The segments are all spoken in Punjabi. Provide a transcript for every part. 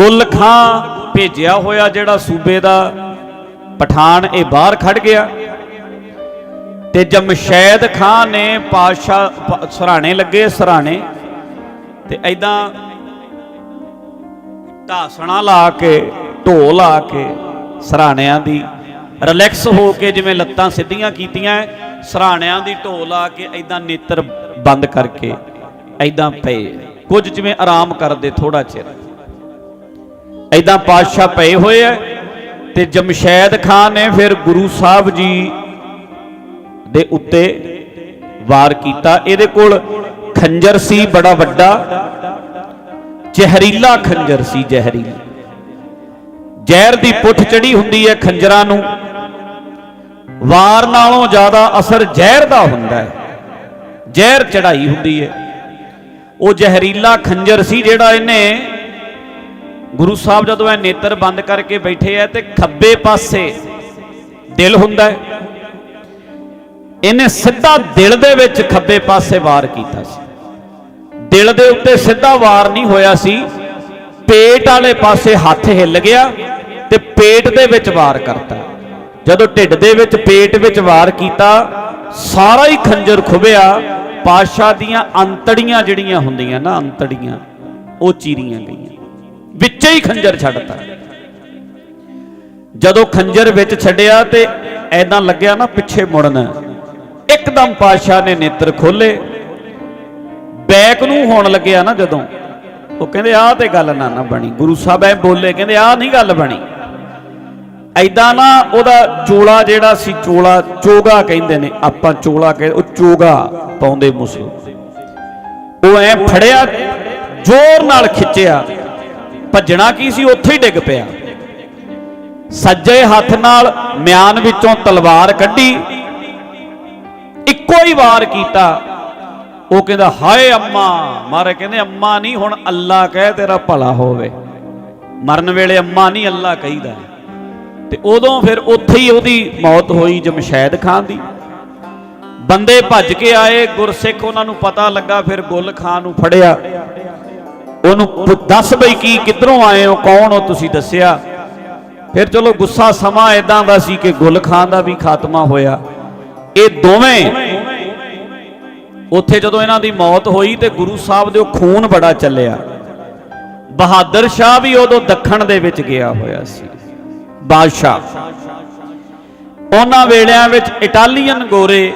ਗੁੱਲ ਖਾਂ ਭੇਜਿਆ ਹੋਇਆ ਜਿਹੜਾ ਸੂਬੇ ਦਾ ਪਠਾਨ ਇਹ ਬਾਹਰ ਖੜ ਗਿਆ। ਤੇ ਜਮਸ਼ੈਦ ਖਾਂ ਨੇ ਪਾਸ਼ਾ ਸਰਾਣੇ ਲੱਗੇ, ਸਰਾਣੇ। ਤੇ ਐਦਾਂ ਢਾਸਣਾ ਲਾ ਕੇ, ਢੋਲ ਲਾ ਕੇ ਸਰਾਣਿਆਂ ਦੀ ਰਿਲੈਕਸ ਹੋ ਕੇ ਜਿਵੇਂ ਲੱਤਾਂ ਸਿੱਧੀਆਂ ਕੀਤੀਆਂ, ਸਰਾਣਿਆਂ ਦੀ ਢੋਲ ਲਾ ਕੇ ਐਦਾਂ ਨੇਤਰ ਬੰਦ ਕਰਕੇ ਐਦਾਂ ਪਏ। ਕੁਝ ਜਿਵੇਂ ਆਰਾਮ ਕਰਦੇ ਥੋੜਾ ਚਿਰ। ਐਦਾਂ ਪਾਤਸ਼ਾਹ ਪਏ ਹੋਏ ਐ ਤੇ ਜਮਸ਼ੈਦ ਖਾਨ ਨੇ ਫਿਰ ਗੁਰੂ ਸਾਹਿਬ ਜੀ ਦੇ ਉੱਤੇ ਵਾਰ ਕੀਤਾ। ਇਹਦੇ ਕੋਲ ਖੰਜਰ ਸੀ, ਬੜਾ ਵੱਡਾ। ਜ਼ਹਿਰੀਲਾ ਖੰਜਰ ਸੀ, ਜ਼ਹਿਰੀਲਾ। ਜ਼ਹਿਰ ਦੀ ਪੁੱਠ ਚੜੀ ਹੁੰਦੀ ਹੈ ਖੰਜਰਾਂ ਨੂੰ। ਵਾਰ ਨਾਲੋਂ ਜ਼ਿਆਦਾ ਅਸਰ ਜ਼ਹਿਰ ਦਾ ਹੁੰਦਾ ਹੈ। ਜ਼ਹਿਰ ਚੜਾਈ ਹੁੰਦੀ ਹੈ। ਉਹ ਜ਼ਹਿਰੀਲਾ ਖੰਜਰ ਸੀ ਜਿਹੜਾ ਇਹਨੇ ਗੁਰੂ ਸਾਹਿਬ ਜਦੋਂ ਇਹ ਨੇਤਰ ਬੰਦ ਕਰਕੇ ਬੈਠੇ ਆ ਤੇ ਖੱਬੇ ਪਾਸੇ ਦਿਲ ਹੁੰਦਾ ਹੈ। ਇਹਨੇ ਸਿੱਧਾ ਦਿਲ ਦੇ ਵਿੱਚ ਖੱਬੇ ਪਾਸੇ ਵਾਰ ਕੀਤਾ ਸੀ। ਦਿਲ ਦੇ ਉੱਤੇ ਸਿੱਧਾ ਵਾਰ ਨਹੀਂ ਹੋਇਆ ਸੀ। ਪੇਟ ਵਾਲੇ ਪਾਸੇ ਹੱਥ ਹਿੱਲ ਗਿਆ ਤੇ ਪੇਟ ਦੇ ਵਿੱਚ ਵਾਰ ਕਰਤਾ। ਜਦੋਂ ਢਿੱਡ ਦੇ ਵਿੱਚ, ਪੇਟ ਵਿੱਚ ਵਾਰ ਕੀਤਾ, ਸਾਰਾ ਹੀ ਖੰਜਰ ਖੁਬਿਆ ਪਾਸ਼ਾ ਦੀਆਂ ਅੰਤੜੀਆਂ ਜਿਹੜੀਆਂ ਹੁੰਦੀਆਂ ਨਾ, ਅੰਤੜੀਆਂ, ਉਹ ਚੀਰੀਆਂ ਗਈਆਂ। ਵਿੱਚ ਹੀ ਖੰਜਰ ਛੱਡਤਾ। ਜਦੋਂ ਖੰਜਰ ਵਿੱਚ ਛੱਡਿਆ ਤੇ ਐਦਾਂ ਲੱਗਿਆ ਨਾ ਪਿੱਛੇ ਮੁੜਨ। ਇੱਕਦਮ ਪਾਸ਼ਾ ਨੇ ਨੇਤਰ ਖੋਲੇ ਬੈਕ ਨੂੰ ਹੋਣ ਲੱਗਿਆ ਨਾ ਜਦੋਂ। ਉਹ ਕਹਿੰਦੇ, ਆਹ ਤੇ ਗੱਲ ਨਾ ਨਾ ਬਣੀ। ਗੁਰੂ ਸਾਹਿਬ ਐ ਬੋਲੇ, ਕਹਿੰਦੇ, ਆਹ ਨਹੀਂ ਗੱਲ ਬਣੀ। ਐਦਾਂ ਨਾ ਉਹਦਾ ਚੋਲਾ ਜਿਹੜਾ ਸੀ, ਚੋਲਾ ਚੋਗਾ ਕਹਿੰਦੇ ਨੇ, ਆਪਾਂ ਚੋਲਾ ਕਹਿੰਦੇ ਉਹ ਚੋਗਾ ਪਾਉਂਦੇ ਮੁਸਲਮ ਉਹ ਐ ਫੜਿਆ, ਜ਼ੋਰ ਨਾਲ ਖਿੱਚਿਆ। ਭੱਜਣਾ ਕੀ ਸੀ? ਉੱਥੇ ਹੀ ਡਿੱਗ ਪਿਆ। ਸੱਜੇ ਹੱਥ ਨਾਲ ਮਿਆਨ ਵਿੱਚੋਂ ਤਲਵਾਰ ਕੱਢੀ। ਇੱਕੋ ਹੀ ਵਾਰ ਕੀਤਾ। ਉਹ ਕਹਿੰਦਾ, ਹਾਏ ਅੰਮਾ! ਮਾਰੇ ਕਹਿੰਦੇ, ਅੰਮਾ ਨਹੀਂ, ਹੁਣ ਅੱਲਾ ਕਹੇ ਤੇਰਾ ਭਲਾ ਹੋਵੇ। ਮਰਨ ਵੇਲੇ ਅੰਮਾ ਨਹੀਂ, ਅੱਲਾ ਕਹੀਦਾ। ਤੇ ਉਦੋਂ ਫਿਰ ਉੱਥੇ ਹੀ ਉਹਦੀ ਮੌਤ ਹੋਈ ਜਮਸ਼ੈਦ ਖਾਨ ਦੀ। ਬੰਦੇ ਭੱਜ ਕੇ ਆਏ, ਗੁਰਸਿੱਖ ਉਹਨਾਂ ਨੂੰ ਪਤਾ ਲੱਗਾ, ਫਿਰ ਗੁੱਲ ਖਾਨ ਨੂੰ ਫੜਿਆ। ਉਹਨੂੰ ਦੱਸ ਬਈ ਕੀ, ਕਿੱਧਰੋਂ ਆਏ ਹੋ, ਕੌਣ ਹੋ, ਤੁਸੀਂ ਦੱਸਿਆ। ਫਿਰ ਚਲੋ ਗੁੱਸਾ ਸਮਾਂ ਇਦਾਂ ਦਾ ਸੀ ਕਿ ਗੁਲ ਖਾਨ ਦਾ ਵੀ ਖਾਤਮਾ ਹੋਇਆ। ਇਹ ਦੋਵੇਂ ਉੱਥੇ ਜਦੋਂ ਇਹਨਾਂ ਦੀ ਮੌਤ ਹੋਈ ਤੇ ਗੁਰੂ ਸਾਹਿਬ ਦੇ ਉਹ ਖੂਨ ਬੜਾ ਚੱਲਿਆ। ਬਹਾਦਰ ਸ਼ਾਹ ਵੀ ਉਦੋਂ ਦੱਖਣ ਦੇ ਵਿੱਚ ਗਿਆ ਹੋਇਆ ਸੀ। ਬਾਦਸ਼ਾਹ। ਉਹਨਾਂ ਵੇਲਿਆਂ ਵਿੱਚ ਇਟਾਲੀਅਨ ਗੋਰੇ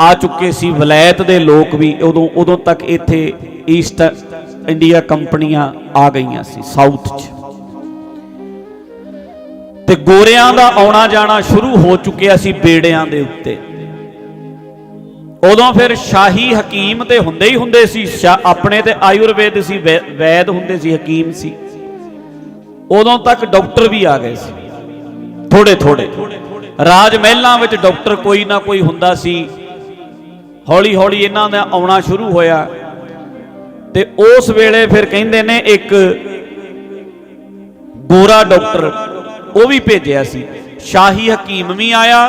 ਆ ਚੁੱਕੇ ਸੀ। ਵਲਾਇਤ ਦੇ ਲੋਕ ਵੀ ਉਦੋਂ ਉਦੋਂ ਤੱਕ ਇੱਥੇ ਈਸਟ ਇੰਡੀਆ ਕੰਪਨੀਆਂ ਆ ਗਈਆਂ ਸੀ ਸਾਊਥ 'ਚ। ਤੇ ਗੋਰਿਆਂ ਦਾ ਆਉਣਾ ਜਾਣਾ ਸ਼ੁਰੂ ਹੋ ਚੁੱਕਿਆ ਸੀ ਬੇੜਿਆਂ ਦੇ ਉੱਤੇ। ਉਦੋਂ ਫਿਰ ਸ਼ਾਹੀ ਹਕੀਮ ਤੇ ਹੁੰਦੇ ਹੀ ਹੁੰਦੇ ਸੀ ਆਪਣੇ ਤੇ ਆਯੁਰਵੇਦ ਸੀ, ਵੈ- ਵੈਦ ਹੁੰਦੇ ਸੀ, ਹਕੀਮ ਸੀ। ਉਦੋਂ ਤੱਕ ਡਾਕਟਰ ਵੀ ਆ ਗਏ ਸੀ। ਥੋੜੇ ਥੋੜੇ। ਰਾਜ ਮਹਿਲਾਂ ਵਿੱਚ ਡਾਕਟਰ ਕੋਈ ਨਾ ਕੋਈ ਹੁੰਦਾ ਸੀ। ਹੌਲੀ ਹੌਲੀ ਇਹਨਾਂ ਦਾ ਆਉਣਾ ਸ਼ੁਰੂ ਹੋਇਆ। ਤੇ ਉਸ ਵੇਲੇ ਫਿਰ ਕਹਿੰਦੇ ਨੇ ਇੱਕ ਗੋਰਾ ਡਾਕਟਰ, ਉਹ ਵੀ ਭੇਜਿਆ ਸੀ। ਸ਼ਾਹੀ ਹਕੀਮ ਵੀ ਆਇਆ,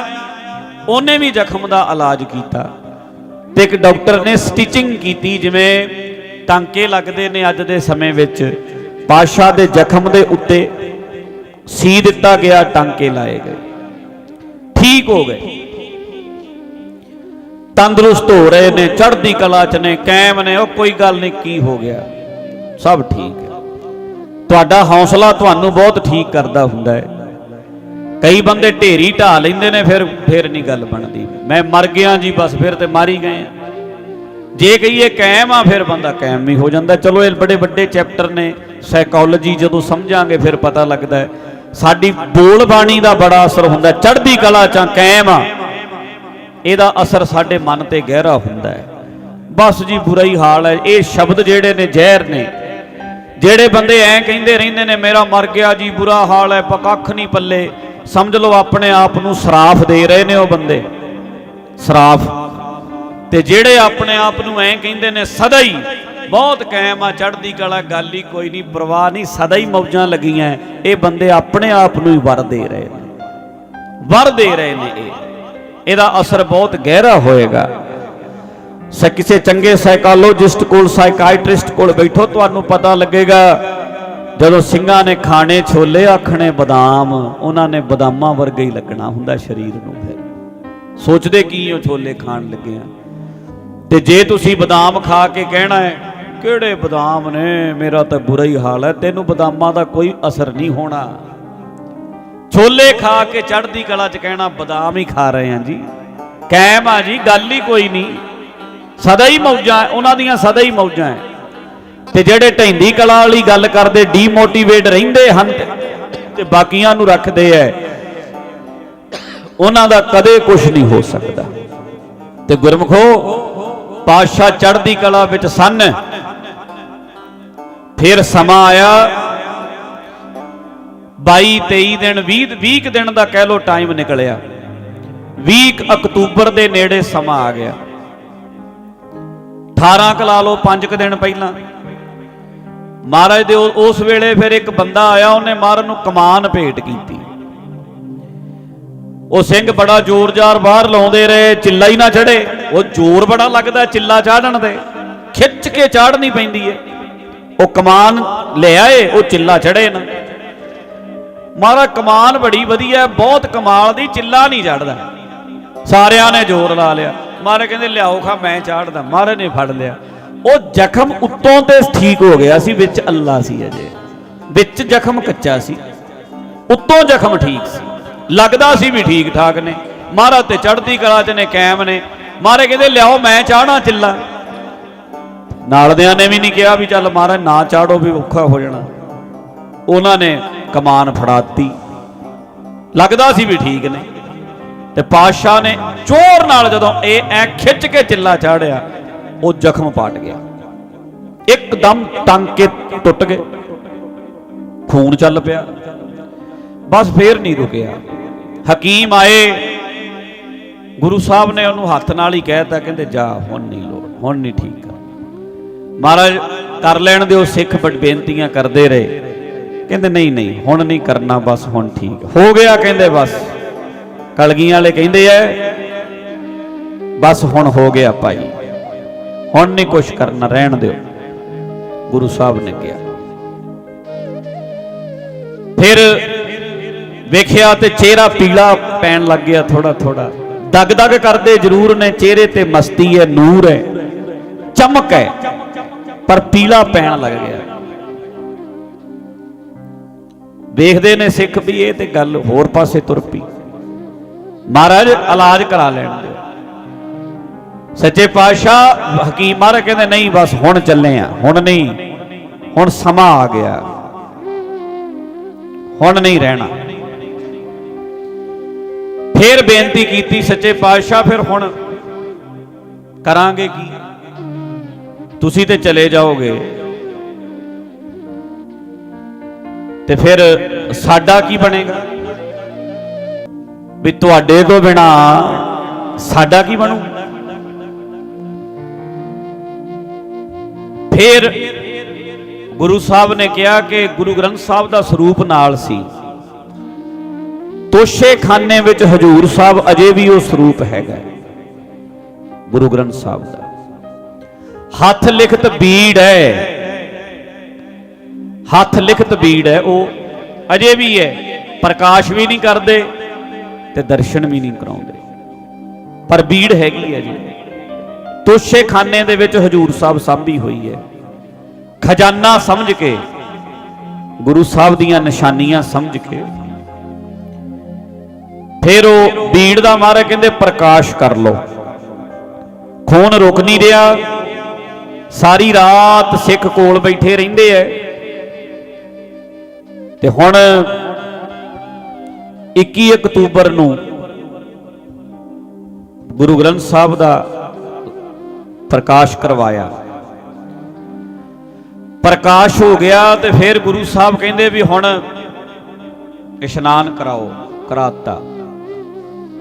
ਉਹਨੇ ਵੀ ਜ਼ਖਮ ਦਾ ਇਲਾਜ ਕੀਤਾ ਤੇ ਇੱਕ ਡਾਕਟਰ ਨੇ ਸਟਿਚਿੰਗ ਕੀਤੀ, ਜਿਵੇਂ ਟਾਂਕੇ ਲੱਗਦੇ ਨੇ ਅੱਜ ਦੇ ਸਮੇਂ ਵਿੱਚ। ਪਾਸ਼ਾ ਦੇ ਜ਼ਖਮ ਦੇ ਉੱਤੇ ਸੀ ਦਿੱਤਾ ਗਿਆ, ਟਾਂਕੇ ਲਾਏ ਗਏ। ਠੀਕ ਹੋ ਗਏ। ਤੰਦਰੁਸਤ ਹੋ ਰਹੇ ਨੇ, ਚੜ੍ਹਦੀ ਕਲਾ ਚ ਨੇ ਕਾਇਮ ਨੇ, ਉਹ ਕੋਈ ਗੱਲ ਨਹੀਂ, ਕੀ ਹੋ ਗਿਆ? ਸਭ ਠੀਕ ਹੈ। ਤੁਹਾਡਾ ਹੌਸਲਾ ਤੁਹਾਨੂੰ ਬਹੁਤ ਠੀਕ ਕਰਦਾ ਹੁੰਦਾ ਹੈ। ਕਈ ਬੰਦੇ ਢੇਰੀ ਢਾ ਲੈਂਦੇ ਨੇ, ਫਿਰ ਫਿਰ ਨਹੀਂ ਗੱਲ ਬਣਦੀ। ਮੈਂ ਮਰ ਗਿਆ ਜੀ, ਬਸ ਫਿਰ ਤੇ ਮਾਰੀ ਗਏ ਜੇ ਕਹੀਏ ਕਾਇਮ ਆ, ਫਿਰ ਬੰਦਾ ਕਾਇਮ ਵੀ ਹੋ ਜਾਂਦਾ। ਚਲੋ, ਇਹ ਬੜੇ ਵੱਡੇ ਚੈਪਟਰ ਨੇ, ਸਾਈਕੋਲੋਜੀ ਜਦੋਂ ਸਮਝਾਂਗੇ, ਫਿਰ ਪਤਾ ਲੱਗਦਾ ਸਾਡੀ ਬੋਲ ਬਾਣੀ ਦਾ ਬੜਾ ਅਸਰ ਹੁੰਦਾ ਚੜ੍ਹਦੀ ਕਲਾ ਚ ਕਾਇਮ ਆ। ਇਹਦਾ ਅਸਰ ਸਾਡੇ ਮਨ ਤੇ ਗਹਿਰਾ ਹੁੰਦਾ ਹੈ। ਬਸ ਜੀ ਬੁਰਾ ਹੀ ਹਾਲ ਹੈ। ਇਹ ਸ਼ਬਦ ਜਿਹੜੇ ਨੇ ਜ਼ਹਿਰ ਨੇ। ਜਿਹੜੇ ਬੰਦੇ ਐਂ ਕਹਿੰਦੇ ਰਹਿੰਦੇ ਨੇ, ਮੇਰਾ ਮਰ ਗਿਆ ਜੀ, ਬੁਰਾ ਹਾਲ ਹੈ ਪਕੱਖ ਨਹੀਂ ਪੱਲੇ। ਸਮਝ ਲਓ, ਆਪਣੇ ਆਪ ਨੂੰ ਸਰਾਫ ਦੇ ਰਹੇ ਨੇ ਉਹ ਬੰਦੇ। ਸਰਾਫ। ਤੇ ਜਿਹੜੇ ਆਪਣੇ ਆਪ ਨੂੰ ਐਂ ਕਹਿੰਦੇ ਨੇ, ਸਦਾ ਹੀ ਬਹੁਤ ਕਾਇਮ ਆ, ਚੜ੍ਹਦੀ ਕਲਾ, ਗੱਲ ਹੀ ਕੋਈ ਨਹੀਂ, ਪਰਵਾਹ ਨਹੀਂ, ਸਦਾ ਹੀ ਮੌਜਾਂ ਲੱਗੀਆਂ ਇਹ ਬੰਦੇ ਆਪਣੇ ਆਪ ਨੂੰ ਹੀ ਵਰ ਦੇ ਰਹੇ ਨੇ। ਵਰ ਦੇ ਰਹੇ ਨੇ ਇਹ। ਇਹਦਾ ਅਸਰ ਬਹੁਤ ਗਹਿਰਾ ਹੋਏਗਾ। ਸ ਕਿਸੇ ਚੰਗੇ ਸਾਈਕੋਲੋਜਿਸਟ ਕੋਲ ਸਾਈਕਾਇਟ੍ਰਿਸਟ ਕੋਲ ਬੈਠੋ, ਤੁਹਾਨੂੰ ਪਤਾ ਲੱਗੇਗਾ, ਜਦੋਂ ਸਿੰਘਾਂ ਨੇ ਖਾਣੇ ਛੋਲੇ ਆਖਣੇ ਬਦਾਮ, ਉਹਨਾਂ ਨੇ ਬਦਾਮਾਂ ਵਰਗਾ ਹੀ ਲੱਗਣਾ ਹੁੰਦਾ ਸਰੀਰ ਨੂੰ ਫਿਰ। ਸੋਚਦੇ ਕੀ ਉਹ ਛੋਲੇ ਖਾਣ ਲੱਗੇ ਆ। ਤੇ ਜੇ ਤੁਸੀਂ ਬਦਾਮ ਖਾ ਕੇ ਕਹਿਣਾ ਹੈ, ਕਿਹੜੇ ਬਦਾਮ ਨੇ, ਮੇਰਾ ਤਾਂ ਬੁਰਾ ਹੀ ਹਾਲ ਹੈ, ਤੈਨੂੰ ਬਦਾਮਾਂ ਦਾ ਕੋਈ ਅਸਰ ਨਹੀਂ ਹੋਣਾ। ਛੋਲੇ ਖਾ ਕੇ ਚੜ੍ਹਦੀ ਕਲਾ ਚ ਕਹਿਣਾ ਬਦਾਮ ਹੀ ਖਾ ਰਹੇ ਹਾਂ ਜੀ। ਕਾਇਮ ਆ ਜੀ, ਗੱਲ ਹੀ ਕੋਈ ਨਹੀਂ। ਸਦਾ ਹੀ ਮੌਜਾਂ, ਉਹਨਾਂ ਦੀਆਂ ਸਦਾ ਹੀ ਮੌਜਾਂ ਹੈ। ਤੇ ਜਿਹੜੇ ਢੈਂਦੀ ਕਲਾ ਵਾਲੀ ਗੱਲ ਕਰਦੇ ਡੀਮੋਟੀਵੇਟ ਰਹਿੰਦੇ ਹਨ ਤੇ- ਬਾਕੀਆਂ ਨੂੰ ਰੱਖਦੇ ਐ ਉਹਨਾਂ ਦਾ ਕਦੇ ਕੁਝ ਨਹੀਂ ਹੋ ਸਕਦਾ। ਤੇ ਗੁਰਮਖੋ, ਪਾਤਸ਼ਾਹ ਚੜ੍ਹਦੀ ਕਲਾ ਵਿੱਚ ਸਨ। ਫਿਰ ਸਮਾਂ ਆਇਆ। 22 23 ਦਿਨ 20 20 ਕੁ ਦਿਨ ਦਾ ਕਹਿ ਲੋ ਟਾਈਮ ਨਿਕਲਿਆ। 20 ਅਕਤੂਬਰ ਦੇ ਨੇੜੇ ਸਮਾਂ ਆ ਗਿਆ। 18 ਕਲਾ ਲਾ ਲਓ 5 ਕੁ ਦਿਨ ਪਹਿਲਾਂ। ਮਹਾਰਾਜ ਦੇ ਉਸ ਵੇਲੇ ਫਿਰ ਇੱਕ ਬੰਦਾ ਆਇਆ, ਉਹਨੇ ਮਹਾਰਾਜ ਨੂੰ ਕਮਾਨ ਭੇਟ ਕੀਤੀ। ਉਹ ਸਿੰਘ ਬੜਾ ਜ਼ੋਰ-ਜ਼ਾਰ ਬਾਹਰ ਲਾਉਂਦੇ ਰਹੇ, ਚਿੱਲਾ ਹੀ ਨਾ ਚੜੇ ਉਹ ਜ਼ੋਰ ਬੜਾ ਲੱਗਦਾ, ਚਿੱਲਾ ਚਾੜਨ ਦੇ। ਖਿੱਚ ਕੇ ਚਾੜਨੀ ਪੈਂਦੀ ਏ। ਉਹ ਕਮਾਨ ਲੈ ਆਏ, ਉਹ ਚਿੱਲਾ ਚੜੇ ਨਾ। ਮਹਾਰਾਜ ਕਮਾਨ ਬੜੀ ਵਧੀਆ, ਬਹੁਤ ਕਮਾਲ ਦੀ, ਚਿੱਲਾ ਨਹੀਂ ਚੜਦਾ। ਸਾਰਿਆਂ ਨੇ ਜ਼ੋਰ ਲਾ ਲਿਆ। ਮਹਾਰਾਜ ਕਹਿੰਦੇ, ਲਿਆਓ ਖਾ, ਮੈਂ ਚਾੜਦਾ। ਮਹਾਰਾਜ ਨੇ ਫੜ ਲਿਆ। ਉਹ ਜ਼ਖਮ ਉੱਤੋਂ ਤੇ ਠੀਕ ਹੋ ਗਿਆ ਸੀ, ਵਿੱਚ ਅੱਲਾ ਸੀ ਅਜੇ। ਵਿੱਚ ਜ਼ਖਮ ਕੱਚਾ ਸੀ। ਉੱਤੋਂ ਜ਼ਖਮ ਠੀਕ ਸੀ। ਲੱਗਦਾ ਸੀ ਵੀ ਠੀਕ ਠਾਕ ਨੇ। ਮਹਾਰਾਜ ਤੇ ਚੜ੍ਹਦੀ ਕਲਾ ਚ ਨੇ ਕਾਇਮ ਨੇ। ਮਹਾਰਾਜ ਕਹਿੰਦੇ, ਲਿਆਓ, ਮੈਂ ਚਾਹਣਾ ਚਿੱਲਾ। ਨਾਲਦਿਆਂ ਨੇ ਵੀ ਨਹੀਂ ਕਿਹਾ ਵੀ ਚੱਲ ਮਹਾਰਾਜ ਨਾ ਚਾੜੋ ਵੀ ਔਖਾ ਹੋ ਜਾਣਾ। ਉਹਨਾਂ ਨੇ ਕਮਾਨ ਫੜਾਤੀ। ਲੱਗਦਾ ਸੀ ਵੀ ਠੀਕ ਨੇ। ਤੇ ਪਾਤਸ਼ਾਹ ਨੇ ਚੋਰ ਨਾਲ ਜਦੋਂ ਇਹ ਐ ਖਿੱਚ ਕੇ ਚਿੱਲਾ ਚਾੜਿਆ, ਉਹ ਜ਼ਖਮ ਪਾਟ ਗਿਆ। ਇੱਕਦਮ ਟਾਂਕੇ ਟੁੱਟ ਗਏ। ਖੂਨ ਚੱਲ ਪਿਆ। ਬਸ ਫੇਰ ਨਹੀਂ ਰੁਕਿਆ। ਹਕੀਮ ਆਏ। ਗੁਰੂ ਸਾਹਿਬ ਨੇ ਉਹਨੂੰ ਹੱਥ ਨਾਲ ਹੀ ਕਹਿਤਾ, ਕਹਿੰਦੇ, ਜਾ, ਹੁਣ ਨਹੀਂ ਲੋੜ, ਹੁਣ ਨਹੀਂ ਠੀਕ। ਮਹਾਰਾਜ, ਕਰ ਲੈਣ ਦਿਓ ਸਿੱਖ ਬੜ ਬੇਨਤੀਆਂ ਕਰਦੇ ਰਹੇ। ਕਹਿੰਦੇ ਨਹੀਂ ਨਹੀਂ, ਹੁਣ ਨਹੀਂ ਕਰਨਾ, ਬਸ ਹੁਣ ਠੀਕ। ਹੋ ਗਿਆ ਕਹਿੰਦੇ ਬਸ। ਕਲਗੀਆਂ ਵਾਲੇ ਕਹਿੰਦੇ ਐ, ਬਸ ਹੁਣ ਹੋ ਗਿਆ ਭਾਈ। ਹੁਣ ਨਹੀਂ ਕੁਛ ਕਰਨਾ, ਰਹਿਣ ਦਿਓ। ਗੁਰੂ ਸਾਹਿਬ ਨੇ ਕਿਹਾ। ਫਿਰ ਵੇਖਿਆ ਤੇ ਚਿਹਰਾ ਪੀਲਾ ਪੈਣ ਲੱਗ ਗਿਆ ਥੋੜਾ ਥੋੜਾ ਦਗ ਦਗ ਕਰਦੇ ਜ਼ਰੂਰ ਨੇ, ਚਿਹਰੇ ਤੇ ਮਸਤੀ ਹੈ ਨੂਰ ਹੈ ਚਮਕ ਹੈ ਪਰ ਪੀਲਾ ਪੈਣ ਲੱਗ ਗਿਆ। ਵੇਖਦੇ ਨੇ ਸਿੱਖ ਵੀ ਇਹ ਤੇ ਗੱਲ ਹੋਰ ਪਾਸੇ ਤੁਰ ਪਈ। ਮਹਾਰਾਜ, ਇਲਾਜ ਕਰਾ ਲੈਣ ਦਿਓ। ਸੱਚੇ ਪਾਤਸ਼ਾਹ, ਹਕੀਮ ਮਹਾਰਾਜ ਕਹਿੰਦੇ, ਨਹੀਂ, ਬਸ ਹੁਣ ਚੱਲੇ ਆ, ਹੁਣ ਨਹੀਂ, ਹੁਣ ਸਮਾਂ ਆ ਗਿਆ। ਹੁਣ ਨਹੀਂ ਰਹਿਣਾ। ਫੇਰ ਬੇਨਤੀ ਕੀਤੀ ਸੱਚੇ ਪਾਤਸ਼ਾਹ, ਫਿਰ ਹੁਣ ਕਰਾਂਗੇ ਕੀ? ਤੁਸੀਂ ਤੇ ਚਲੇ ਜਾਓਗੇ। ਤੇ ਫਿਰ ਸਾਡਾ ਕੀ ਬਣੇਗਾ? ਵੀ ਤੁਹਾਡੇ ਤੋਂ ਬਿਨਾ ਸਾਡਾ ਕੀ ਬਣੂ? ਫਿਰ ਗੁਰੂ ਸਾਹਿਬ ਨੇ ਕਿਹਾ ਕਿ ਗੁਰੂ ਗ੍ਰੰਥ ਸਾਹਿਬ ਦਾ ਸਰੂਪ ਨਾਲ ਸੀ। ਤੋਸ਼ੇਖਾਨੇ ਵਿੱਚ ਹਜੂਰ ਸਾਹਿਬ ਅਜੇ ਵੀ ਉਹ ਸਰੂਪ ਹੈਗਾ ਗੁਰੂ ਗ੍ਰੰਥ ਸਾਹਿਬ ਦਾ। ਹੱਥ ਲਿਖਤ ਬੀੜ ਹੈ। ਹੱਥ ਲਿਖਤ ਬੀੜ ਹੈ ਉਹ, ਅਜੇ ਵੀ ਹੈ, ਪ੍ਰਕਾਸ਼ ਵੀ ਨਹੀਂ ਕਰਦੇ ਤੇ ਦਰਸ਼ਨ ਵੀ ਨਹੀਂ ਕਰਾਉਂਦੇ। ਪਰ ਬੀੜ ਹੈਗੀ ਹੈ ਜੀ। ਤੋਸ਼ੇ ਖਾਨੇ ਦੇ ਵਿੱਚ ਹਜੂਰ ਸਾਹਿਬ ਸਾਂਭੀ ਹੋਈ ਹੈ। ਖਜ਼ਾਨਾ ਸਮਝ ਕੇ, ਗੁਰੂ ਸਾਹਿਬ ਦੀਆਂ ਨਿਸ਼ਾਨੀਆਂ ਸਮਝ ਕੇ, ਫਿਰ ਉਹ ਬੀੜ ਦਾ ਮਾਰਾ ਕਹਿੰਦੇ ਪ੍ਰਕਾਸ਼ ਕਰ ਲੋ ਖੂਨ ਰੁਕ ਨਹੀਂ ਰਿਹਾ। ਸਾਰੀ ਰਾਤ ਸਿੱਖ ਕੋਲ ਬੈਠੇ ਰਹਿੰਦੇ ਐ ਤੇ ਹੁਣ 21 ਅਕਤੂਬਰ ਨੂੰ ਗੁਰੂ ਗ੍ਰੰਥ ਸਾਹਿਬ ਦਾ ਪ੍ਰਕਾਸ਼ ਕਰਵਾਇਆ। ਪ੍ਰਕਾਸ਼ ਹੋ ਗਿਆ ਤੇ ਫਿਰ ਗੁਰੂ ਸਾਹਿਬ ਕਹਿੰਦੇ ਵੀ ਹੁਣ ਇਸ਼ਨਾਨ ਕਰਾਓ, ਕਰਾਤਾ।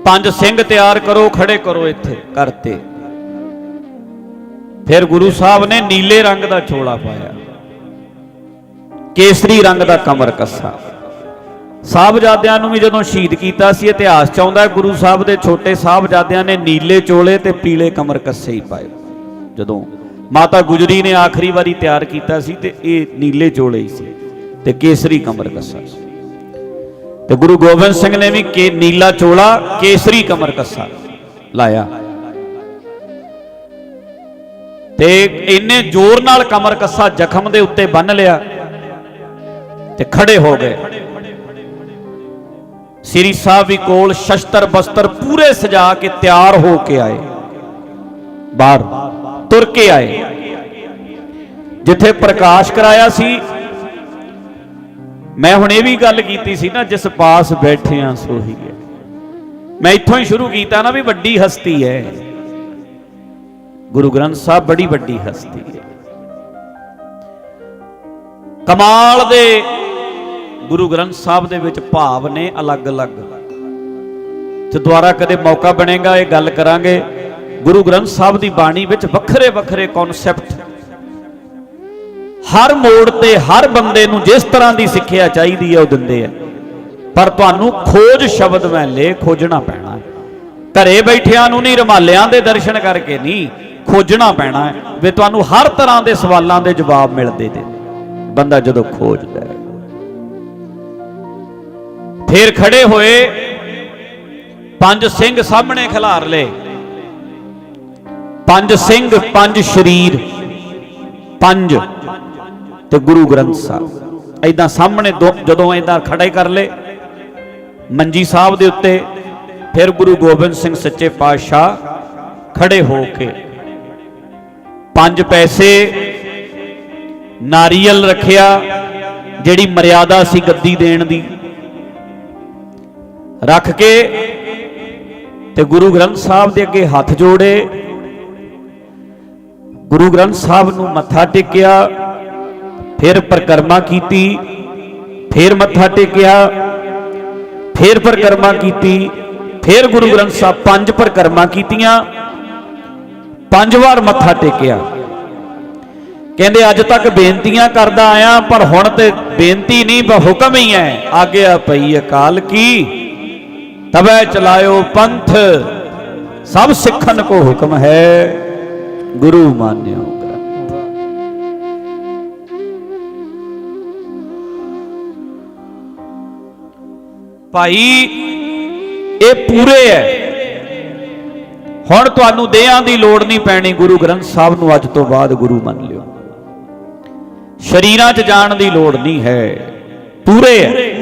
ਪੰਜ ਸਿੰਘ ਤਿਆਰ ਕਰੋ, ਖੜੇ ਕਰੋ ਇੱਥੇ ਕਰਤੇ ਫਿਰ ਗੁਰੂ ਸਾਹਿਬ ਨੇ ਨੀਲੇ ਰੰਗ ਦਾ ਚੋਲਾ ਪਾਇਆ। ਕੇਸਰੀ ਰੰਗ ਦਾ ਕਮਰ ਕੱਸਾ। ਸਾਹਿਬਜ਼ਾਦਿਆਂ ਨੂੰ ਵੀ ਜਦੋਂ ਸ਼ਹੀਦ ਕੀਤਾ ਸੀ, ਇਤਿਹਾਸ ਚ ਆਉਂਦਾ ਗੁਰੂ ਸਾਹਿਬ ਦੇ ਛੋਟੇ ਸਾਹਿਬਜ਼ਾਦਿਆਂ ਨੇ ਨੀਲੇ ਚੋਲੇ ਤੇ ਪੀਲੇ ਕਮਰ ਕੱਸੇ ਹੀ ਪਾਏ। ਜਦੋਂ ਮਾਤਾ ਗੁਜਰੀ ਨੇ ਆਖਰੀ ਵਾਰੀ ਤਿਆਰ ਕੀਤਾ ਸੀ ਤੇ ਇਹ ਨੀਲੇ ਚੋਲੇ ਹੀ ਸੀ ਤੇ ਕੇਸਰੀ ਕਮਰ ਕੱਸਾ ਸੀ। ਤੇ ਗੁਰੂ ਗੋਬਿੰਦ ਸਿੰਘ ਨੇ ਵੀ ਕੇ ਨੀਲਾ ਚੋਲਾ, ਕੇਸਰੀ ਕਮਰ ਕੱਸਾ ਲਾਇਆ। ਤੇ ਇੰਨੇ ਜ਼ੋਰ ਨਾਲ ਕਮਰ ਕੱਸਾ ਜ਼ਖਮ ਦੇ ਉੱਤੇ ਬੰਨ ਲਿਆ। ਤੇ ਖੜੇ ਹੋ ਗਏ। ਸ੍ਰੀ ਸਾਹਿਬ ਵੀ ਕੋਲ ਸ਼ਸਤਰ ਬਸਤਰ ਪੂਰੇ ਸਜਾ ਕੇ ਤਿਆਰ ਹੋ ਕੇ ਆਏ। ਬਾਹਰ ਤੁਰ ਕੇ ਆਏ। ਜਿੱਥੇ ਪ੍ਰਕਾਸ਼ ਕਰਾਇਆ ਸੀ, ਮੈਂ ਹੁਣ ਇਹ ਵੀ ਗੱਲ ਕੀਤੀ ਸੀ ਨਾ, ਜਿਸ ਪਾਸ ਬੈਠਿਆਂ ਸੋਹੀ ਹੈ ਮੈਂ ਇੱਥੋਂ ਹੀ ਸ਼ੁਰੂ ਕੀਤਾ ਨਾ ਵੀ ਵੱਡੀ ਹਸਤੀ ਹੈ। ਗੁਰੂ ਗ੍ਰੰਥ ਸਾਹਿਬ ਬੜੀ ਵੱਡੀ ਹਸਤੀ ਹੈ। ਕਮਾਲ ਦੇ ਗੁਰੂ ਗ੍ਰੰਥ ਸਾਹਿਬ ਦੇ ਵਿੱਚ ਭਾਵ ਨੇ ਅਲੱਗ-ਅਲੱਗ। ਤੇ ਦੁਆਰਾ ਕਦੇ ਮੌਕਾ ਬਣੇਗਾ, ਇਹ ਗੱਲ ਕਰਾਂਗੇ। ਗੁਰੂ ਗ੍ਰੰਥ ਸਾਹਿਬ ਦੀ ਬਾਣੀ ਵਿੱਚ ਵੱਖਰੇ ਵੱਖਰੇ ਕਨਸੈਪਟ ਹਰ ਮੋੜ ਤੇ ਹਰ ਬੰਦੇ ਨੂੰ ਜਿਸ ਤਰ੍ਹਾਂ ਦੀ ਸਿੱਖਿਆ ਚਾਹੀਦੀ ਹੈ, ਉਹ ਦਿੰਦੇ ਆ। ਪਰ ਤੁਹਾਨੂੰ ਖੋਜ ਸ਼ਬਦ ਲੈ ਖੋਜਣਾ ਪੈਣਾ। ਘਰੇ ਬੈਠਿਆਂ ਨੂੰ ਨਹੀਂ, ਰਮਾਲਿਆਂ ਦੇ ਦਰਸ਼ਨ ਕਰਕੇ ਨਹੀਂ, ਖੋਜਣਾ ਪੈਣਾ। ਹੈ ਵੀ ਤੁਹਾਨੂੰ ਹਰ ਤਰ੍ਹਾਂ ਦੇ ਸਵਾਲਾਂ ਦੇ ਜਵਾਬ ਮਿਲਦੇ ਨੇ ਬੰਦਾ ਜਦੋਂ ਖੋਜਦਾ ਹੈ। ਫਿਰ ਖੜੇ ਹੋਏ ਪੰਜ ਸਿੰਘ ਸਾਹਮਣੇ ਖਿਲਾਰ ਲਏ। ਪੰਜ ਸਿੰਘ, ਪੰਜ ਸ਼ਰੀਰ, ਪੰਜ। ਤੇ ਗੁਰੂ ਗ੍ਰੰਥ ਸਾਹਿਬ। ਐਦਾਂ ਸਾਹਮਣੇ ਦੋ- ਜਦੋਂ ਐਦਾਂ ਖੜੇ ਕਰ ਲਏ, ਮੰਜੀ ਸਾਹਿਬ ਦੇ ਉੱਤੇ, ਫਿਰ ਗੁਰੂ ਗੋਬਿੰਦ ਸਿੰਘ ਸੱਚੇ ਪਾਤਸ਼ਾਹ ਖੜੇ ਹੋ ਕੇ ਪੰਜ ਪੈਸੇ, ਨਾਰੀਅਲ ਰੱਖਿਆ, ਜਿਹੜੀ ਮਰਿਆਦਾ ਸੀ ਗੱਦੀ ਦੇਣ ਦੀ। ਰੱਖ ਕੇ ਤੇ ਗੁਰੂ ਗ੍ਰੰਥ ਸਾਹਿਬ ਦੇ ਅੱਗੇ ਹੱਥ ਜੋੜੇ। ਗੁਰੂ ਗ੍ਰੰਥ ਸਾਹਿਬ ਨੂੰ ਮੱਥਾ ਟੇਕਿਆ, ਫਿਰ ਪਰਕਰਮਾ ਕੀਤੀ, ਫਿਰ ਮੱਥਾ ਟੇਕਿਆ, ਫਿਰ ਪਰਕਰਮਾ ਕੀਤੀ, ਫਿਰ ਗੁਰੂ ਗ੍ਰੰਥ ਸਾਹਿਬ ਪੰਜ ਪਰਕਰਮਾ ਕੀਤੀਆਂ, ਪੰਜ ਵਾਰ ਮੱਥਾ ਟੇਕਿਆ। ਕਹਿੰਦੇ, ਅੱਜ ਤੱਕ ਬੇਨਤੀਆਂ ਕਰਦਾ ਆਇਆ, ਪਰ ਹੁਣ ਤੇ ਬੇਨਤੀ ਨਹੀਂ, ਬਾ ਹੁਕਮ ਹੀ ਹੈ। ਆਗਿਆ ਪਈ ਅਕਾਲ ਕੀ। ਤਬੈ ਚਲਾਇਓ ਪੰਥ, ਸਭ ਸਿੱਖਣ ਕੋ ਹੁਕਮ ਹੈ। ਗੁਰੂ ਮਾਨਿਓ ਭਾਈ, ਇਹ ਪੂਰੇ ਹੈ। ਹੁਣ ਤੁਹਾਨੂੰ ਦੇਹਾਂ ਦੀ ਲੋੜ ਨਹੀਂ ਪੈਣੀ ਗੁਰੂ ਗ੍ਰੰਥ ਸਾਹਿਬ ਨੂੰ ਅੱਜ ਤੋਂ ਬਾਅਦ ਗੁਰੂ ਮੰਨ ਲਿਓ। ਸ਼ਰੀਰਾਂ 'ਚ ਜਾਣ ਦੀ ਲੋੜ ਨਹੀਂ ਹੈ। ਪੂਰੇ ਹੈ।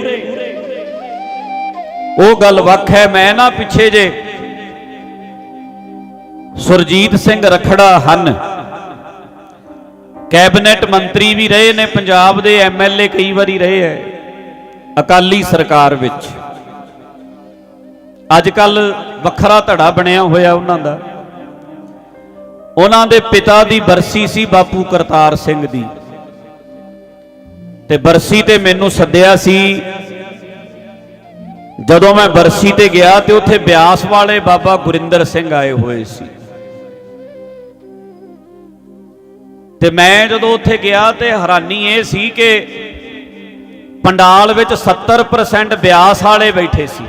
ਉਹ ਗੱਲ ਵੱਖ ਹੈ, ਮੈਂ ਨਾ ਪਿੱਛੇ ਜੇ ਸੁਰਜੀਤ ਸਿੰਘ ਰਖੜਾ ਹਨ। ਕੈਬਨਿਟ ਮੰਤਰੀ ਵੀ ਰਹੇ ਨੇ, ਪੰਜਾਬ ਦੇ ਐਮਐਲਏ ਕਈ ਵਾਰੀ ਰਹੇ ਹੈ, ਅਕਾਲੀ ਸਰਕਾਰ ਵਿੱਚ। ਅੱਜ ਕੱਲ ਵੱਖਰਾ ਧੜਾ ਬਣਿਆ ਹੋਇਆ ਉਹਨਾਂ ਦਾ। ਉਹਨਾਂ ਦੇ ਪਿਤਾ ਦੀ ਬਰਸੀ ਸੀ ਬਾਪੂ ਕਰਤਾਰ ਸਿੰਘ ਦੀ। ਤੇ ਬਰਸੀ ਤੇ ਮੈਨੂੰ ਸੱਦਿਆ ਸੀ ਜਦੋਂ ਮੈਂ ਬਰਸੀ ਤੇ ਗਿਆ ਤੇ ਉੱਥੇ ਬਿਆਸ ਵਾਲੇ ਬਾਬਾ ਗੁਰਿੰਦਰ ਸਿੰਘ ਆਏ ਹੋਏ ਸੀ। ਤੇ ਮੈਂ ਜਦੋਂ ਉੱਥੇ ਗਿਆ ਤੇ ਹੈਰਾਨੀ ਇਹ ਸੀ ਕਿ ਪੰਡਾਲ ਵਿੱਚ 70% ਬਿਆਸ ਵਾਲੇ ਬੈਠੇ ਸੀ।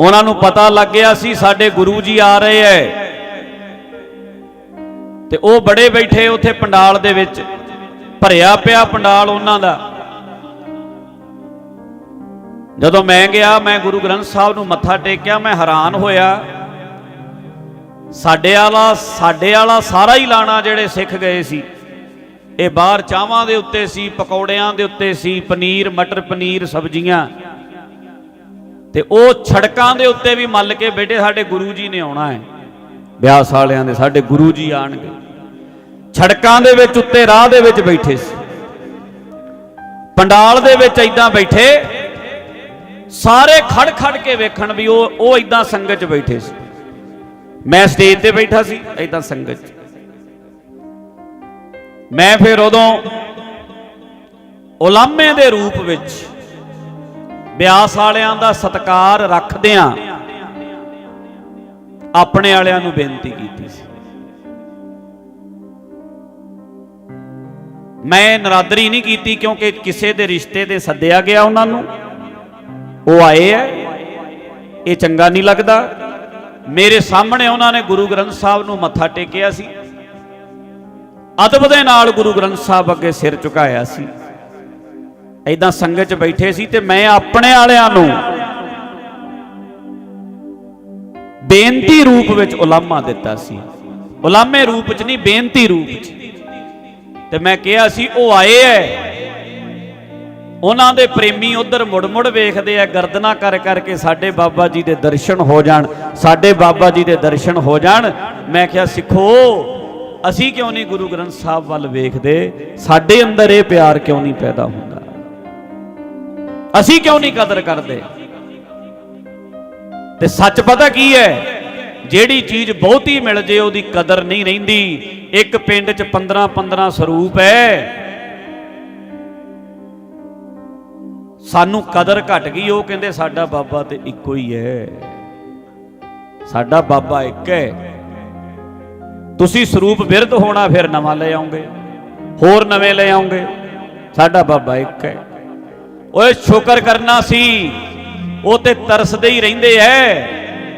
ਉਹਨਾਂ ਨੂੰ ਪਤਾ ਲੱਗ ਗਿਆ ਸੀ ਸਾਡੇ ਗੁਰੂ ਜੀ ਆ ਰਹੇ ਐ। ਤੇ ਉਹ ਬੜੇ ਬੈਠੇ ਉੱਥੇ ਪੰਡਾਲ ਦੇ ਵਿੱਚ। ਭਰਿਆ ਪਿਆ ਪੰਡਾਲ ਉਹਨਾਂ ਦਾ। ਜਦੋਂ ਮੈਂ ਗਿਆ, ਮੈਂ ਗੁਰੂ ਗ੍ਰੰਥ ਸਾਹਿਬ ਨੂੰ ਮੱਥਾ ਟੇਕਿਆ, ਮੈਂ ਹੈਰਾਨ ਹੋਇਆ। ਸਾਡੇ ਵਾਲਾ ਸਾਡੇ ਵਾਲਾ ਸਾਰਾ ਹੀ ਲਾਣਾ ਜਿਹੜੇ ਸਿੱਖ ਗਏ ਸੀ। ਇਹ ਬਾਹਰ ਚਾਵਾਂ ਦੇ ਉੱਤੇ ਸੀ, ਪਕੌੜਿਆਂ ਦੇ ਉੱਤੇ ਸੀ, ਪਨੀਰ, ਮਟਰ, ਪਨੀਰ, ਸਬਜ਼ੀਆਂ। ਤੇ ਉਹ ਛੜਕਾਂ ਦੇ ਉੱਤੇ ਵੀ ਮੱਲ ਕੇ ਬੈਠੇ, ਸਾਡੇ ਗੁਰੂ ਜੀ ਨੇ ਆਉਣਾ ਹੈ। ਵਿਆਸ ਵਾਲਿਆਂ ਦੇ ਸਾਡੇ ਗੁਰੂ ਜੀ ਆਣਗੇ। ਛੜਕਾਂ ਦੇ ਵਿੱਚ ਉੱਤੇ ਰਾਹ ਦੇ ਵਿੱਚ ਬੈਠੇ ਸੀ। ਪੰਡਾਲ ਦੇ ਵਿੱਚ ਐਦਾਂ ਬੈਠੇ ਸਾਰੇ ਖੜ ਖੜ ਕੇ ਵੇਖਣ ਵੀ ਉਹ ਉਹ ਐਦਾਂ ਸੰਗਤ 'ਚ ਬੈਠੇ ਸੀ। ਮੈਂ ਸਟੇਜ ਤੇ ਬੈਠਾ ਸੀ ਐਦਾਂ ਸੰਗਤ 'ਚ। ਮੈਂ ਫਿਰ ਉਦੋਂ ਉਲਾਮੇ ਦੇ ਰੂਪ ਵਿੱਚ ਬਿਆਸ ਵਾਲਿਆਂ ਦਾ ਸਤਕਾਰ ਰੱਖਦਿਆਂ ਆਪਣੇ ਵਾਲਿਆਂ ਨੂੰ ਬੇਨਤੀ ਕੀਤੀ ਸੀ। ਮੈਂ ਨਰਾਦਰੀ ਨਹੀਂ ਕੀਤੀ ਕਿਉਂਕਿ ਕਿਸੇ ਦੇ ਰਿਸ਼ਤੇ ਤੇ ਸੱਦਿਆ ਗਿਆ ਉਹਨਾਂ ਨੂੰ। ਉਹ ਆਏ ਐ ਇਹ ਚੰਗਾ ਨਹੀਂ ਲੱਗਦਾ। ਮੇਰੇ ਸਾਹਮਣੇ ਉਹਨਾਂ ਨੇ ਗੁਰੂ ਗ੍ਰੰਥ ਸਾਹਿਬ ਨੂੰ ਮੱਥਾ ਟੇਕਿਆ ਸੀ। ਅਦਬ ਦੇ ਨਾਲ ਗੁਰੂ ਗ੍ਰੰਥ ਸਾਹਿਬ ਅੱਗੇ ਸਿਰ ਝੁਕਾਇਆ ਸੀ। ਐਦਾਂ ਸੰਗਤ 'ਚ ਬੈਠੇ ਸੀ ਤੇ ਮੈਂ ਆਪਣੇ ਵਾਲਿਆਂ ਨੂੰ ਬੇਨਤੀ ਰੂਪ ਵਿੱਚ ਉਲਾਮਾ ਦਿੱਤਾ ਸੀ। ਉਲਾਮੇ ਰੂਪ 'ਚ ਨਹੀਂ, ਬੇਨਤੀ ਰੂਪ 'ਚ। ਤੇ ਮੈਂ ਕਿਹਾ ਸੀ, ਉਹ ਆਏ ਐ। ਉਹਨਾਂ ਦੇ ਪ੍ਰੇਮੀ ਉਧਰ ਮੁੜ-ਮੁੜ ਵੇਖਦੇ ਆ, ਗਰਦਨਾ ਕਰ ਕਰਕੇ ਸਾਡੇ ਬਾਬਾ ਜੀ ਦੇ ਦਰਸ਼ਨ ਹੋ ਜਾਣ, ਸਾਡੇ ਬਾਬਾ ਜੀ ਦੇ ਦਰਸ਼ਨ ਹੋ ਜਾਣ। ਮੈਂ ਕਿਹਾ, ਸਿੱਖੋ, ਅਸੀਂ ਕਿਉਂ ਨਹੀਂ ਗੁਰੂ ਗ੍ਰੰਥ ਸਾਹਿਬ ਵੱਲ ਵੇਖਦੇ? ਸਾਡੇ ਅੰਦਰ ਇਹ ਪਿਆਰ ਕਿਉਂ ਨਹੀਂ ਪੈਦਾ ਹੁੰਦਾ? ਅਸੀਂ ਕਿਉਂ ਨਹੀਂ ਕਦਰ ਕਰਦੇ? ਤੇ ਸੱਚ ਪਤਾ ਕੀ ਹੈ? ਜਿਹੜੀ ਚੀਜ਼ ਬਹੁਤੀ ਮਿਲ ਜੇ, ਉਹਦੀ ਕਦਰ ਨਹੀਂ ਰਹਿੰਦੀ। ਇੱਕ ਪਿੰਡ 'ਚ 15 15 ਸਰੂਪ ਹੈ। ਸਾਨੂੰ ਕਦਰ ਘਟ ਗਈ, ਉਹ ਕਹਿੰਦੇ ਸਾਡਾ ਬਾਬਾ ਤੇ ਇੱਕੋ ਹੀ ਹੈ। ਸਾਡਾ ਬਾਬਾ ਇੱਕ ਹੈ। ਤੁਸੀਂ ਸਰੂਪ ਬਿਰਧ ਹੋਣਾ, ਫਿਰ ਨਵਾਂ ਲੈ ਆਉਂਗੇ, ਹੋਰ ਨਵੇਂ ਲੈ ਆਉਂਗੇ। ਸਾਡਾ ਬਾਬਾ ਇੱਕ ਹੈ। ਓਏ ਸ਼ੁਕਰ ਕਰਨਾ ਸੀ, ਉਹ ਤੇ ਤਰਸਦੇ ਹੀ ਰਹਿੰਦੇ ਐ।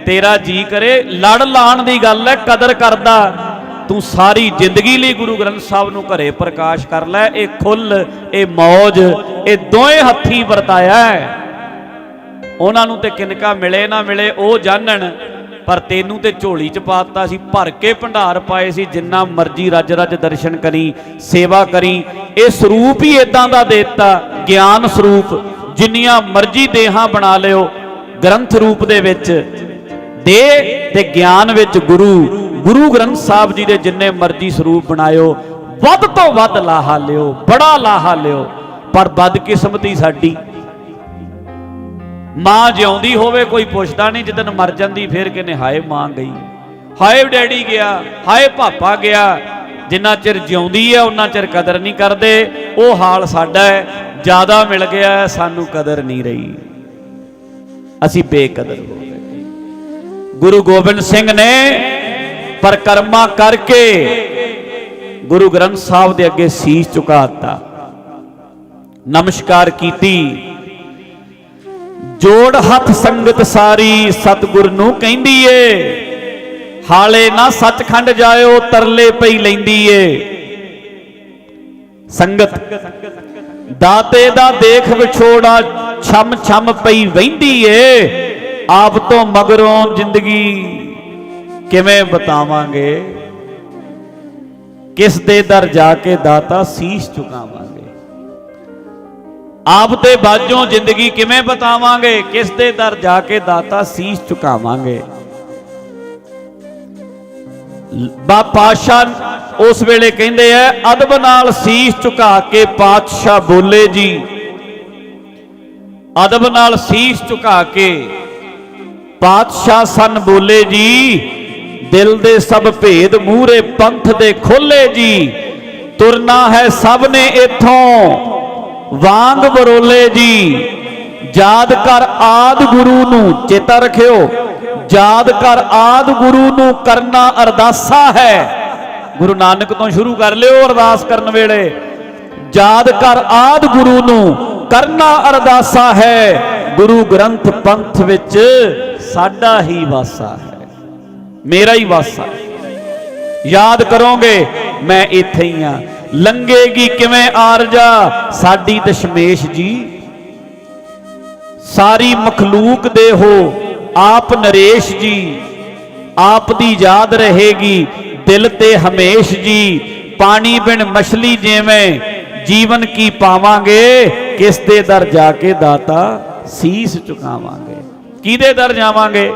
ਤੇਰਾ ਜੀ ਕਰੇ, ਲੜ ਲਾਣ ਦੀ ਗੱਲ ਐ, ਕਦਰ ਕਰਦਾ। ਤੂੰ ਸਾਰੀ ਜ਼ਿੰਦਗੀ ਲਈ ਗੁਰੂ ਗ੍ਰੰਥ ਸਾਹਿਬ ਨੂੰ ਘਰੇ ਪ੍ਰਕਾਸ਼ ਕਰ ਲੈ, ਇਹ ਖੁੱਲ, ਇਹ ਮੌਜ, ਇਹ ਦੋਵੇਂ ਹੱਥੀ ਵਰਤਾਇਆ ਹੈ। ਉਹਨਾਂ ਨੂੰ ਤੇ ਕਿਨਕਾ ਮਿਲੇ ਨਾ ਮਿਲੇ, ਉਹ ਜਾਣਨ, ਪਰ ਤੈਨੂੰ ਤੇ ਝੋਲੀ ਚ ਪਾਤਾ ਸੀ, ਭਰ ਕੇ ਭੰਡਾਰ ਪਾਏ ਸੀ, ਜਿੰਨਾ ਮਰਜ਼ੀ ਰੱਜ ਰੱਜ ਦਰਸ਼ਨ ਕਰੀ, ਸੇਵਾ ਕਰੀ। ਇਹ ਸਰੂਪ ਹੀ ਇਦਾਂ ਦਾ ਦਿੱਤਾ, ਗਿਆਨ ਸਰੂਪ, ਜਿੰਨੀਆਂ ਮਰਜ਼ੀ ਦੇਹਾਂ ਬਣਾ ਲਿਓ, ਗ੍ਰੰਥ ਰੂਪ ਦੇ ਵਿੱਚ, ਦੇ ਤੇ ਗਿਆਨ ਵਿੱਚ ਗੁਰੂ। ਗੁਰੂ ਗ੍ਰੰਥ ਸਾਹਿਬ ਜੀ ਦੇ ਜਿੰਨੇ ਮਰਜ਼ੀ ਸਰੂਪ ਬਣਾਇਓ, ਵੱਧ ਤੋਂ ਵੱਧ ਲਾਹਾ ਲਿਓ, ਬੜਾ ਲਾਹਾ ਲਿਓ, ਪਰ ਬਦਕਿਸਮਤੀ ਸਾਡੀ। ਮਾਂ ਜਿਉਂਦੀ ਹੋਵੇ, ਕੋਈ ਪੁੱਛਦਾ ਨਹੀਂ ਜਦੋਂ ਮਰ ਜਾਂਦੀ, ਫਿਰ ਕਹਿੰਦੇ, ਹਾਏ ਮਾਂ ਗਈ। ਹਾਏ ਡੈਡੀ ਗਿਆ, ਹਾਏ ਪਾਪਾ ਗਿਆ, ਜਿੰਨਾ ਚਿਰ ਜਿਉਂਦੀ ਹੈ ਉਹਨਾਂ ਚਿਰ ਕਦਰ ਨਹੀਂ ਕਰਦੇ। ਉਹ ਹਾਲ ਸਾਡਾ ਹੈ, ਜ਼ਿਆਦਾ ਮਿਲ ਗਿਆ, ਸਾਨੂੰ ਕਦਰ ਨਹੀਂ ਰਹੀ। ਅਸੀਂ ਬੇਕਦਰ ਹੋ ਗਏ। ਗੁਰੂ ਗੋਬਿੰਦ ਸਿੰਘ ਨੇ ਪਰਕਰਮਾ ਕਰਕੇ ਗੁਰੂ ਗ੍ਰੰਥ ਸਾਹਿਬ ਦੇ ਅੱਗੇ ਸੀਸ ਝੁਕਾਤਾ ਨਮਸਕਾਰ ਕੀਤੀ। ਜੋੜ ਹੱਥ ਸੰਗਤ ਸਾਰੀ ਸਤਿਗੁਰ ਨੂੰ ਕਹਿੰਦੀ ਏ, ਹਾਲੇ ਨਾ ਸੱਚਖੰਡ ਜਾਇਓ, ਤਰਲੇ ਪਈ ਲੈਂਦੀ ਏ। ਸੰਗਤ, ਦਾਤੇ ਦਾ ਦੇਖ ਵਿਛੋੜਾ ਛਮ ਛਮ ਪਈ ਵਹਿੰਦੀ ਏ, ਆਪ ਤੋਂ ਮਗਰੋਂ ਜ਼ਿੰਦਗੀ ਕਿਵੇਂ ਬਤਾਵਾਂਗੇ? ਕਿਸ ਦੇ ਦਰ ਜਾ ਕੇ ਦਾਤਾ ਸੀਸ ਝੁਕਾਵਾਂਗੇ ਆਪ ਤੇ ਬਾਝੋਂ ਜ਼ਿੰਦਗੀ ਕਿਵੇਂ ਬਤਾਵਾਂਗੇ? ਕਿਸ ਦੇ ਦਰ ਜਾ ਕੇ ਦਾਤਾ ਸੀਸ ਝੁਕਾਵਾਂਗੇ ਬਾ ਉਸ ਵੇਲੇ ਕਹਿੰਦੇ ਐ ਅਦਬ ਨਾਲ ਸੀਸ ਝੁਕਾ ਕੇ ਪਾਤਸ਼ਾਹ ਬੋਲੇ ਜੀ। ਅਦਬ ਨਾਲ ਸੀਸ ਝੁਕਾ ਕੇ ਪਾਤਸ਼ਾਹ ਸਨ ਬੋਲੇ ਜੀ। ਦਿਲ ਦੇ ਸਭ ਭੇਦ ਮੂਹਰੇ ਪੰਥ ਦੇ ਖੋਲੇ ਜੀ। ਤੁਰਨਾ ਹੈ ਸਭ ਨੇ ਇਥੋਂ। ਵਾਂਗ ਬਰੋਲੇ ਜੀ। ਯਾਦ ਕਰ ਆਦ ਗੁਰੂ ਨੂੰ ਚੇਤਾ ਰੱਖਿਓ। ਯਾਦ ਕਰ ਆਦ ਗੁਰੂ ਨੂੰ ਕਰਨਾ ਅਰਦਾਸਾ ਹੈ। ਗੁਰੂ ਨਾਨਕ ਤੋਂ ਸ਼ੁਰੂ ਕਰ ਲਿਓ ਅਰਦਾਸ ਕਰਨ ਵੇਲੇ। ਯਾਦ ਕਰ ਆਦ ਗੁਰੂ ਨੂੰ ਕਰਨਾ ਅਰਦਾਸਾ ਹੈ। ਗੁਰੂ ਗ੍ਰੰਥ ਪੰਥ ਵਿੱਚ ਸਾਡਾ ਹੀ ਵਾਸਾ ਹੈ। ਮੇਰਾ ਹੀ ਵਾਸਾ। ਯਾਦ ਕਰੋਗੇ, ਮੈਂ ਇੱਥੇ ਹੀ ਆ। ਲੰਗੇਗੀ ਕਿਵੇਂ ਆਰਜਾ? ਸਾਡੀ ਦਸ਼ਮੇਸ਼ ਜੀ, ਸਾਰੀ ਮਖਲੂਕ ਦੇ ਹੋ, ਆਪ ਨਰੇਸ਼ ਜੀ, ਆਪ ਦੀ ਯਾਦ ਰਹੇਗੀ, ਦਿਲ ਤੇ ਹਮੇਸ਼ ਜੀ। ਪਾਣੀ ਬਿਨ ਮਛਲੀ ਜਿਵੇਂ, ਜੀਵਨ ਕੀ ਪਾਵਾਂਗੇ? ਕਿਸ ਦੇ ਦਰ ਜਾ ਕੇ ਦਾਤਾ ਸੀਸ ਚੁਕਾਵਾਂਗੇ। ਕਿਹਦੇ ਦਰ ਜਾਵਾਂਗੇ?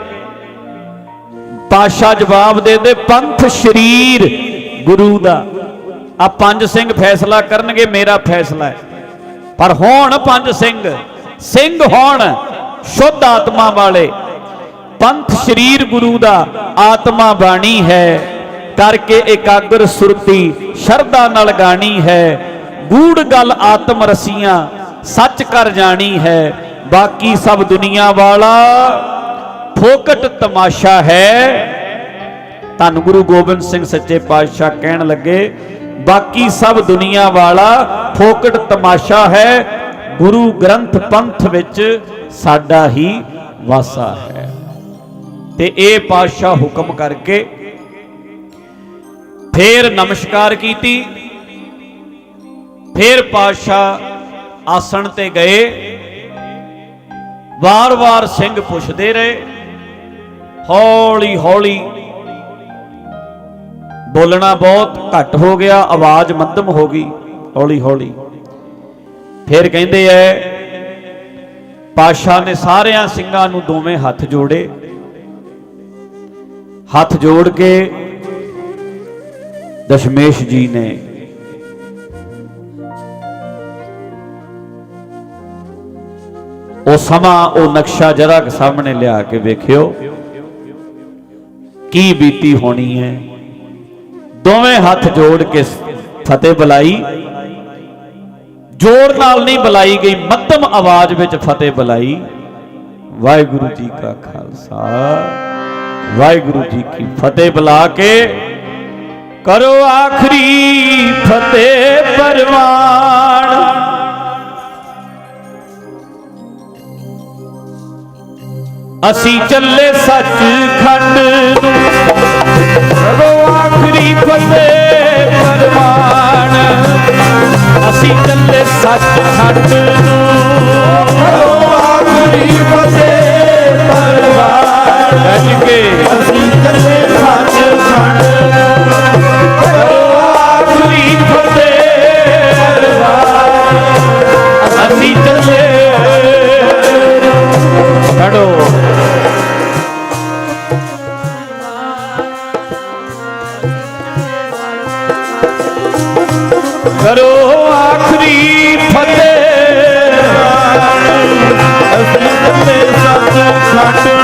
ਪਾਸ਼ਾ ਜਵਾਬ ਦੇ ਦੇ, ਪੰਥ ਸ਼ਰੀਰ ਗੁਰੂ ਦਾ। ਆ ਪੰਜ ਸਿੰਘ ਫੈਸਲਾ ਕਰਨਗੇ, ਮੇਰਾ ਫੈਸਲਾ ਹੈ। ਪਰ ਹੋਣ ਪੰਜ ਸਿੰਘ ਸਿੰਘ ਹੋਣ ਸ਼ੁੱਧ ਆਤਮਾ ਵਾਲੇ। ਪੰਥ ਸ਼ਰੀਰ ਗੁਰੂ ਦਾ ਆਤਮਾ ਬਾਣੀ ਹੈ, ਕਰਕੇ ਇਕਾਗਰ ਸੁਰਤੀ ਸ਼ਰਧਾ ਨਾਲ ਗਾਣੀ ਹੈ। ਗੂੜ ਗੱਲ ਆਤਮ ਰਸੀਆਂ, ਸੱਚ ਕਰ ਜਾਣੀ ਹੈ। ਬਾਕੀ ਸਭ ਦੁਨੀਆ ਵਾਲਾ ਫੋਕਟ ਤਮਾਸ਼ਾ ਹੈ। ਧੰਨ ਗੁਰੂ ਗੋਬਿੰਦ ਸਿੰਘ ਸੱਚੇ ਪਾਤਸ਼ਾਹ ਕਹਿਣ ਲੱਗੇ, ਬਾਕੀ ਸਭ ਦੁਨੀਆ ਵਾਲਾ ਫੋਕਟ ਤਮਾਸ਼ਾ ਹੈ, ਗੁਰੂ ਗ੍ਰੰਥ ਪੰਥ ਵਿੱਚ ਸਾਡਾ ਹੀ ਵਾਸਾ ਹੈ। ਤੇ ਇਹ ਪਾਤਸ਼ਾਹ ਹੁਕਮ ਕਰਕੇ ਫੇਰ ਨਮਸਕਾਰ ਕੀਤੀ। ਫੇਰ ਪਾਤਸ਼ਾਹ ਆਸਣ ਤੇ ਗਏ। ਵਾਰ-ਵਾਰ ਸਿੰਘ ਪੁੱਛਦੇ ਰਹੇ। ਹੌਲੀ ਹੌਲੀ ਬੋਲਣਾ ਬਹੁਤ ਘੱਟ ਹੋ ਗਿਆ, ਆਵਾਜ਼ ਮੱਧਮ ਹੋ ਗਈ, ਹੌਲੀ ਹੌਲੀ। ਫਿਰ ਕਹਿੰਦੇ ਐ, ਪਾਸ਼ਾ ਨੇ ਸਾਰਿਆਂ ਸਿੰਘਾਂ ਨੂੰ ਦੋਵੇਂ ਹੱਥ ਜੋੜੇ। ਹੱਥ ਜੋੜ ਕੇ ਦਸ਼ਮੇਸ਼ ਜੀ ਨੇ ਉਹ ਸਮਾਂ, ਉਹ ਨਕਸ਼ਾ ਜਰਾ ਕੁ ਸਾਹਮਣੇ ਲਿਆ ਕੇ ਵੇਖਿਓ। ਕੀ ਬੀਤੀ ਹੋਣੀ ਹੈ? ਦੋਵੇਂ ਹੱਥ ਜੋੜ ਕੇ ਫਤਿਹ ਬੁਲਾਈ। ਜ਼ੋਰ ਨਾਲ ਨਹੀਂ ਬੁਲਾਈ ਗਈ, ਮੱਧਮ ਆਵਾਜ਼ ਵਿੱਚ ਫਤਿਹ ਬੁਲਾਈ। ਵਾਹਿਗੁਰੂ ਜੀ ਕਾ ਖਾਲਸਾ, ਵਾਹਿਗੁਰੂ ਜੀ ਕੀ ਫਤਿਹ ਬੁਲਾ ਕੇ ਕਰੋ ਆਖਰੀ ਫਤਿਹ ਪਰਵਾਨ ਅਸੀਂ ਚੱਲੇ ਸੱਚ ਖੰਡ ਨੂੰ। ਕਰੋ ਆਖਰੀ ਫਤਿਹ ਪਰਵਾਨ। ਅਸੀਂ ਚੱਲੇ ਸੱਚ ਖੰਡ ਨੂੰ। ਕਰੋ ਆਖਰੀ ਫਤਿਹ ਪਰਵਾਨ। ਕਰੋ ਆਖਰੀ ਫਤਿਹ। ਅਸੀਂ ਚੱਲੇ ਸੱਚ ਖੰਡ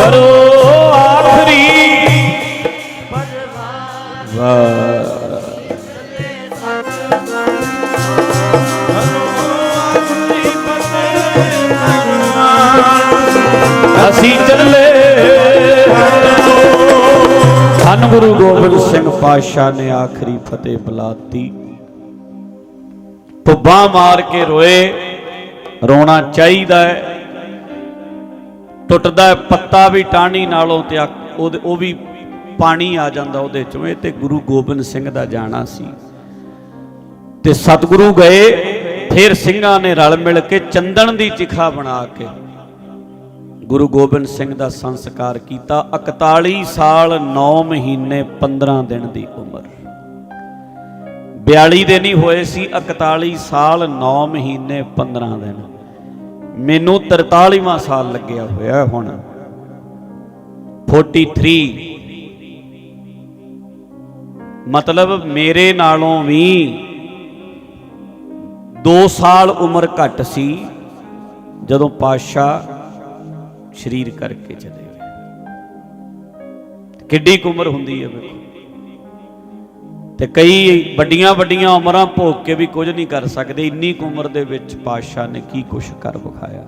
ਕਰੋ ਆਖਰੀ। ਅਸੀਂ ਚੱਲੇ। ਧੰਨ ਗੁਰੂ ਗੋਬਿੰਦ ਸਿੰਘ ਪਾਤਸ਼ਾਹ ਨੇ ਆਖਰੀ ਫਤਿਹ ਬੁਲਾਤੀ। ਪੁੱਬਾਂ ਮਾਰ ਕੇ ਰੋਏ, ਰੋਣਾ ਚਾਹੀਦਾ ਹੈ। ਟੁੱਟਦਾ ਪੱਤਾ ਵੀ ਟਾਹਣੀ ਨਾਲੋਂ ਤੇ ਉਹਦੇ- ਉਹ ਵੀ ਪਾਣੀ ਆ ਜਾਂਦਾ ਉਹਦੇ ਚੋਂ। ਇਹ ਤੇ ਗੁਰੂ ਗੋਬਿੰਦ ਸਿੰਘ ਦਾ ਜਾਣਾ ਸੀ। ਤੇ ਸਤਿਗੁਰੂ ਗਏ, ਫਿਰ ਸਿੰਘਾਂ ਨੇ ਰਲ ਮਿਲ ਕੇ ਚੰਦਨ ਦੀ ਚਿਖਾ ਬਣਾ ਕੇ ਗੁਰੂ ਗੋਬਿੰਦ ਸਿੰਘ ਦਾ ਸੰਸਕਾਰ ਕੀਤਾ। 41 ਸਾਲ 9 ਮਹੀਨੇ 15 ਦਿਨ ਦੀ ਉਮਰ। 42 ਦੇ ਨਹੀਂ ਹੋਏ ਸੀ 41 ਸਾਲ 9 ਮਹੀਨੇ 15 ਦਿਨ। ਮੈਨੂੰ 43ਵਾਂ ਸਾਲ ਲੱਗਿਆ ਹੋਇਆ ਹੁਣ। 43 ਮਤਲਬ ਮੇਰੇ ਨਾਲੋਂ ਵੀ 2 ਸਾਲ ਉਮਰ ਘੱਟ ਸੀ, ਜਦੋਂ ਪਾਤਸ਼ਾਹ ਸ਼ਰੀਰ ਕਰਕੇ ਚਲੇ ਗਏ। ਕਿੱਡੀ ਕੁ ਉਮਰ ਹੁੰਦੀ ਹੈ ਵੇਖੋ। ਤੇ ਕਈ ਵੱਡੀਆਂ ਵੱਡੀਆਂ ਉਮਰਾਂ ਭੋਗ ਕੇ ਵੀ ਕੁਝ ਨਹੀਂ ਕਰ ਸਕਦੇ। ਇੰਨੀ ਕੁ ਉਮਰ ਦੇ ਵਿੱਚ ਪਾਤਸ਼ਾਹ ਨੇ ਕੀ ਕੁਛ ਕਰ ਵਿਖਾਇਆ?